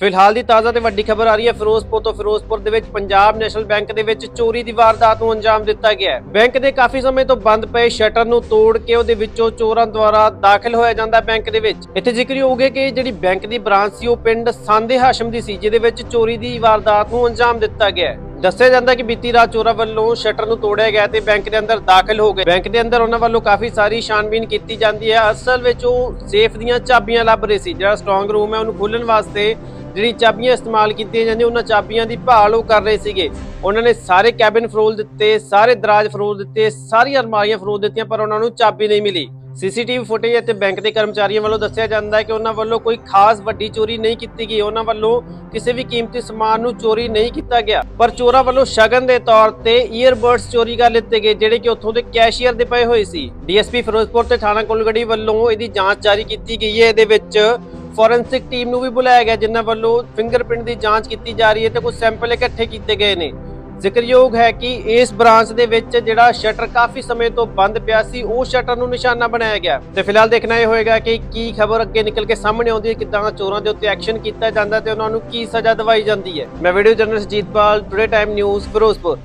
ਫਿਲਹਾਲ ਦੀ ਤਾਜ਼ਾ ਤੇ ਵੱਡੀ ਖਬਰ ਆ ਰਹੀ ਹੈ, ਫਿਰੋਜ਼ਪੁਰ ਤੋਂ ਫਿਰੋਜ਼ਪੁਰ ਦੇ ਵਿੱਚ ਪੰਜਾਬ ਨੈਸ਼ਨਲ ਬੈਂਕ ਦੇ ਵਿੱਚ ਚੋਰੀ ਦੀ ਵਾਰਦਾਤ ਨੂੰ ਅੰਜਾਮ ਦਿੱਤਾ ਗਿਆ ਹੈ। ਬੈਂਕ ਦੇ ਕਾਫੀ ਸਮੇਂ ਤੋਂ ਬੰਦ ਪਏ ਸ਼ਟਰ ਨੂੰ ਤੋੜ ਕੇ ਉਹਦੇ ਵਿੱਚੋਂ ਚੋਰਾਂ ਦੁਆਰਾ ਦਾਖਲ ਹੋਇਆ ਜਾਂਦਾ ਬੈਂਕ ਦੇ ਵਿੱਚ। ਇੱਥੇ ਜ਼ਿਕਰਯੋਗ ਹੈ ਕਿ ਜਿਹੜੀ ਬੈਂਕ ਦੀ ਬ੍ਰਾਂਚ ਸੀ, ਉਹ ਪਿੰਡ ਸਾਂਦੇ ਹਾਸ਼ਮ ਦੀ ਸੀ, ਜਿਹਦੇ ਵਿੱਚ ਚੋਰੀ ਦੀ ਵਾਰਦਾਤ ਨੂੰ ਅੰਜਾਮ ਦਿੱਤਾ ਗਿਆ ਹੈ। ਦੱਸਿਆ ਜਾਂਦਾ ਕਿ ਬੀਤੀ ਰਾਤ ਚੋਰਾਂ ਵੱਲੋਂ ਸ਼ਟਰ ਨੂੰ ਤੋੜਿਆ ਗਿਆ ਤੇ ਬੈਂਕ ਦੇ ਅੰਦਰ ਦਾਖਲ ਹੋ ਗਏ। ਬੈਂਕ ਦੇ ਅੰਦਰ ਉਹਨਾਂ ਵੱਲੋਂ ਕਾਫੀ ਸਾਰੀ ਛਾਨਬੀਨ ਕੀਤੀ ਜਾਂਦੀ ਹੈ। ਅਸਲ ਵਿੱਚ ਉਹ ਸੇਫ ਦੀਆਂ ਚਾਬੀਆਂ ਲੱਭ ਰਹੇ ਸੀ। ਜਿਹੜਾ ਸਟਰੋਂਗ ਰੂਮ ਹੈ, ਉਹਨੂੰ ਖੋਲਣ ਵਾਸਤੇ ਜਿਹੜੀ ਚਾਬੀਆਂ ਇਸਤੇਮਾਲ ਕੀਤੀਆਂ ਜਾਂਦੀਆਂ, ਉਹਨਾਂ ਚਾਬੀਆਂ ਦੀ ਭਾਲ ਉਹ ਕਰ ਰਹੇ ਸੀਗੇ। ਉਹਨਾਂ ਨੇ ਸਾਰੇ ਕੈਬਿਨ ਫਰੋਲ ਦਿੱਤੇ, ਸਾਰੇ ਦਰਾਜ ਫਰੋਲ ਦਿੱਤੇ, ਸਾਰੀਆਂ ਅਲਮਾਰੀਆਂ ਫਰੋਲ ਦਿੱਤੀਆਂ, ਪਰ ਉਹਨਾਂ ਨੂੰ ਚਾਬੀ ਨਹੀਂ ਮਿਲੀ। ਸੀਸੀਟੀਵੀ ਫੁਟੇਜ ਅਤੇ ਬੈਂਕ ਦੇ ਕਰਮਚਾਰੀਆਂ ਵੱਲੋਂ ਦੱਸਿਆ ਜਾਂਦਾ ਹੈ ਕਿ ਉਹਨਾਂ ਵੱਲੋਂ ਕੋਈ ਖਾਸ ਵੱਡੀ ਚੋਰੀ ਨਹੀਂ ਕੀਤੀ ਗਈ। ਉਹਨਾਂ ਵੱਲੋਂ ਕਿਸੇ ਵੀ ਕੀਮਤੀ ਸਮਾਨ ਨੂੰ ਚੋਰੀ ਨਹੀਂ ਕੀਤਾ ਗਿਆ, ਪਰ ਚੋਰਾਂ ਵੱਲੋਂ ਸ਼ਗਨ ਦੇ ਤੌਰ ਤੇ ਈਅਰਬਡਸ ਚੋਰੀ ਕਰ ਲਿੱਤੇ ਗਏ, ਜਿਹੜੇ ਕਿ ਉੱਥੋਂ ਦੇ ਕੈਸ਼ੀਅਰ ਦੇ ਪਏ ਹੋਏ ਸੀ। ਡੀਐਸਪੀ ਫਿਰੋਜ਼ਪੁਰ ਤੇ ਥਾਣਾ ਕੁਲਗੜੀ ਵੱਲੋਂ ਇਹਦੀ ਜਾਂਚ ਜਾਰੀ ਕੀਤੀ ਗਈ ਹੈ। ਇਹਦੇ ਵਿੱਚ ਫੋਰੈਂਸਿਕ ਟੀਮ ਨੂੰ ਵੀ ਬੁਲਾਇਆ ਗਿਆ, ਜਿਨ੍ਹਾਂ ਵੱਲੋਂ ਫਿੰਗਰਪ੍ਰਿੰਟ ਦੀ ਜਾਂਚ ਕੀਤੀ ਜਾ ਰਹੀ ਹੈ ਤੇ ਕੁਝ ਸੈਂਪਲ ਇਕੱਠੇ ਕੀਤੇ ਗਏ ਨੇ। ਜ਼ਿਕਰਯੋਗ ਹੈ ਕਿ ਇਸ ਬ੍ਰਾਂਚ ਦੇ ਵਿੱਚ ਜਿਹੜਾ ਸ਼ਟਰ ਕਾਫੀ ਸਮੇਂ ਤੋਂ ਬੰਦ ਪਿਆ ਸੀ, ਉਹ ਸ਼ਟਰ ਨੂੰ ਨਿਸ਼ਾਨਾ ਬਣਾਇਆ ਗਿਆ। ਤੇ ਫਿਲਹਾਲ ਦੇਖਣਾ ਇਹ ਹੋਏਗਾ ਕਿ ਕੀ ਖਬਰ ਅੱਗੇ ਨਿਕਲ ਕੇ ਸਾਹਮਣੇ ਆਉਂਦੀ ਹੈ, ਕਿਦਾਂ ਚੋਰਾਂ ਦੇ ਉੱਤੇ ਐਕਸ਼ਨ ਕੀਤਾ ਜਾਂਦਾ ਤੇ ਉਹਨਾਂ ਨੂੰ ਕੀ ਸਜ਼ਾ ਦਿਵਾਈ ਜਾਂਦੀ ਹੈ। ਮੈਂ video journalist Jeetpal today time news Ferozepur.